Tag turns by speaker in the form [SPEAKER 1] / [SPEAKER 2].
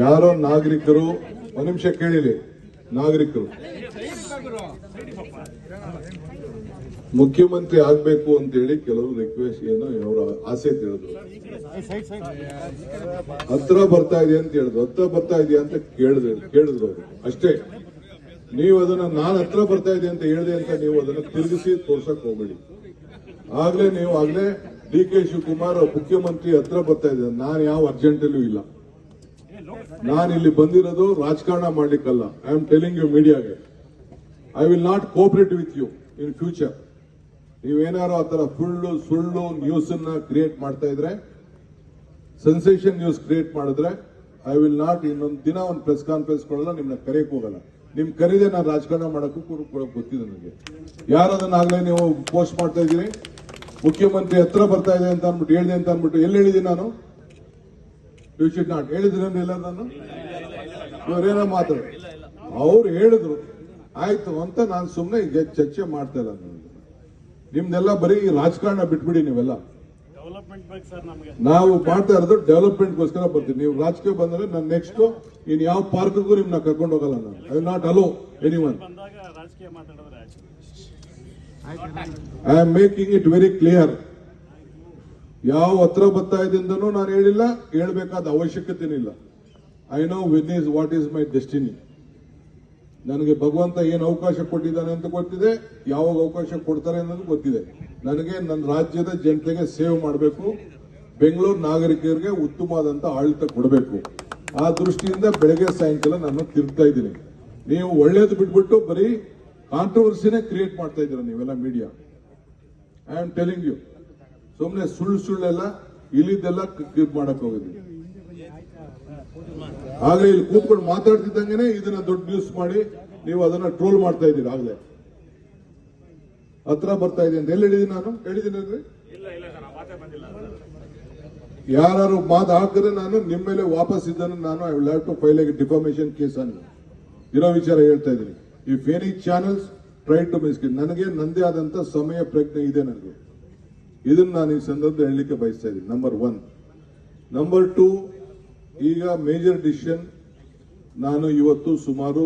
[SPEAKER 1] ಯಾರೋ ನಾಗರಿಕರು, ಒಂದು ನಿಮಿಷ ಕೇಳಿರಿ ನಾಗರಿಕರು. ಮುಖ್ಯಮಂತ್ರಿ ಆಗ್ಬೇಕು ಅಂತೇಳಿ ಕೆಲವರು ರಿಕ್ವೆಸ್ಟ್ ಏನೋ ಅವರ ಆಸೆ ತಿಳಿದ್ರು. ಹತ್ರ ಬರ್ತಾ ಇದೆ ಅಂತ ಹೇಳಿದ್ರು. ಹತ್ರ ಬರ್ತಾ ಇದೆಯಾ ಅಂತ ಕೇಳಿದ್ರು ಕೇಳಿದ್ರು ಅವರು. ಅಷ್ಟೇ. ನೀವು ಅದನ್ನ ನಾನು ಹತ್ರ ಬರ್ತಾ ಇದೆ ಅಂತ ಹೇಳಿದೆ ಅಂತ ನೀವು ಅದನ್ನ ತಿರುಗಿಸಿ ತೋರ್ಸಕ್ ಹೋಗ್ಬೇಡಿ. ಆಗ್ಲೇ ನೀವು ಆಗ್ಲೇ ಡಿ ಕೆ ಶಿವಕುಮಾರ್ ಮುಖ್ಯಮಂತ್ರಿ ಹತ್ರ ಬರ್ತಾ ಇದ್ದಾರೆ. ನಾನು ಯಾವ ಅರ್ಜೆಂಟಲ್ಲೂ ಇಲ್ಲ. ನಾನು ಇಲ್ಲಿ ಬಂದಿರೋದು ರಾಜಕಾರಣ ಮಾಡ್ಲಿಕ್ಕಲ್ಲ. I am telling you ಮೀಡಿಯಾಗೆ I will not cooperate with you in future ನೀವೇನಾರು ಆ ತರ ಫುಲ್ಲು ಸುಳ್ಳು ನ್ಯೂಸ್ ಅನ್ನ ಕ್ರಿಯೇಟ್ ಮಾಡ್ತಾ ಇದ್ರೆ ಸೆನ್ಸೇಷನ್ ನ್ಯೂಸ್ ಕ್ರಿಯೇಟ್ ಮಾಡಿದ್ರೆ ಐ ವಿಲ್ ನಾಟ್ ಇನ್ನೊಂದು ದಿನ ಒಂದು ಪ್ರೆಸ್ ಕಾನ್ಫರೆನ್ಸ್ ಕೊಡಲ್ಲ, ನಿಮ್ನ ಕರೆಯಕ್ಕೆ ಹೋಗಲ್ಲ. ನಿಮ್ ಕರೀದೆ ನಾನು ರಾಜಕಾರಣ ಮಾಡೋಕ್ಕೂ ಗೊತ್ತಿದೆ ನನಗೆ. ಯಾರು ಅದನ್ನಾಗಲೇ ನೀವು ಪೋಸ್ಟ್ ಮಾಡ್ತಾ ಇದ್ದೀರಿ? ಮುಖ್ಯಮಂತ್ರಿ ಹತ್ರ ಬರ್ತಾ ಇದೆ ಅಂತ ಅಂದ್ಬಿಟ್ಟು, ಹೇಳಿದೆ ಅಂತ ಅಂದ್ಬಿಟ್ಟು ಎಲ್ಲಿ ಹೇಳಿದ್ದೀನಿ ನಾನು? ಯು ಶುಡ್ ನಾಟ್ ಹೇಳಿದ್ರೇನು ಇಲ್ಲ ನಾನು? ಇವರೇನೋ ಮಾತಾಡ ಅವ್ರು ಹೇಳಿದ್ರು, ಆಯ್ತು ಅಂತ ನಾನು ಸುಮ್ಮನೆ ಈಗ ಚರ್ಚೆ ಮಾಡ್ತಾ ಇಲ್ಲ ನಿಮ್ದೆಲ್ಲ ಬರೀ ರಾಜಕಾರಣ ಬಿಟ್ಬಿಡಿ ನೀವೆಲ್ಲ. ನಾವು ಮಾಡ್ತಾ ಇರೋದು ಡೆವಲಪ್ಮೆಂಟ್ಗೋಸ್ಕರ ಬರ್ತೀವಿ. ನೀವು ರಾಜಕೀಯ ಬಂದ್ರೆ ನಾನು ನೆಕ್ಸ್ಟ್ ಇನ್ ಯಾವ ಪಾರ್ಕ್ಗೂ ನಿಮ್ನ ಕರ್ಕೊಂಡು ಹೋಗಲ್ಲ ನಾನು. I not allow any one
[SPEAKER 2] ಬಂದಾಗ ರಾಜಕೀಯ ಮಾತಾಡಿದ್ರೆ ಆಯ್ತು
[SPEAKER 1] I am making it very clear ಯಾವ ಹತ್ರ ಬರ್ತಾ ಇದೆ ಅಂತನೂ ನಾನು ಹೇಳಿಲ್ಲ, ಹೇಳಬೇಕಾದ ಅವಶ್ಯಕತೆ ಇಲ್ಲ. I know win is what is my destiny ನನಗೆ ಭಗವಂತ ಏನು ಅವಕಾಶ ಕೊಟ್ಟಿದ್ದಾನೆ ಅಂತ ಗೊತ್ತಿದೆ ಯಾವಾಗ ಅವಕಾಶ ಕೊಡ್ತಾರೆ ಅನ್ನೋದು ಗೊತ್ತಿದೆ. ನನಗೆ ನನ್ನ ರಾಜ್ಯದ ಜನತೆಗೆ ಸೇವೆ ಮಾಡಬೇಕು, ಬೆಂಗಳೂರು ನಾಗರಿಕರಿಗೆ ಉತ್ತಮವಾದಂತ ಆಡಳಿತ ಕೊಡಬೇಕು. ಆ ದೃಷ್ಟಿಯಿಂದ ಬೆಳಗ್ಗೆ ಸಾಯಂಕಾಲ ನಾನು ತಿರುಗ್ತಾ ಇದ್ದೀನಿ. ನೀವು ಒಳ್ಳೇದು ಬಿಟ್ಬಿಟ್ಟು ಬರೀ ಕಾಂಟ್ರವರ್ಸಿನೇ ಕ್ರಿಯೇಟ್ ಮಾಡ್ತಾ ಇದ್ದೀರ ನೀವೆಲ್ಲ media I am telling you ಸುಮ್ಮನೆ ಸುಳ್ಳು ಸುಳ್ಳೆಲ್ಲ, ಇಲ್ಲಿದ್ದೆಲ್ಲ ಕ್ಲಿಪ್ ಮಾಡಕ್ ಹೋಗಿದ್ವಿ ಆಗ್ಲೇ ಇಲ್ಲಿ ಕೂತ್ಕೊಂಡು ಮಾತಾಡ್ತಿದ್ದಂಗೆ ಇದನ್ನ ದೊಡ್ಡ ನ್ಯೂಸ್ ಮಾಡಿ ನೀವು ಅದನ್ನ ಟ್ರೋಲ್ ಮಾಡ್ತಾ ಇದ್ದೀರಿ ಆಗ್ಲೇ. ಹತ್ರ ಬರ್ತಾ ಇದೆ ಅಂತ. ಎಲ್ಲಿ ಹೇಳಿದೀನಿ ನಾನು? ಹೇಳಿದ್ದೀನಿ ಯಾರು ಮಾತು ಹಾಕಿದ್ರೆ ನಾನು ನಿಮ್ಮ ಮೇಲೆ ವಾಪಸ್ ಇದ್ದನ್ನು ನಾನು I will have to file a defamation case ಅನ್ನು ಇರೋ ವಿಚಾರ ಹೇಳ್ತಾ ಇದ್ದೀನಿ. If any channels try to Miskin ನನಗೆ ನಂದೇ ಆದಂತ ಸಮಯ ಪ್ರಜ್ಞೆ ಇದೆ ನನಗೆ. ಇದನ್ನ ನಾನು ಈ ಸಂದರ್ಭದಲ್ಲಿ ಹೇಳಲಿಕ್ಕೆ ಬಯಸ್ತಾ ಇದ್ದೀನಿ. ನಂಬರ್ ಒನ್ ನಂಬರ್ ಟೂ ಈಗ ಮೇಜರ್ ಡಿಸಿಷನ್ ನಾನು ಇವತ್ತು ಸುಮಾರು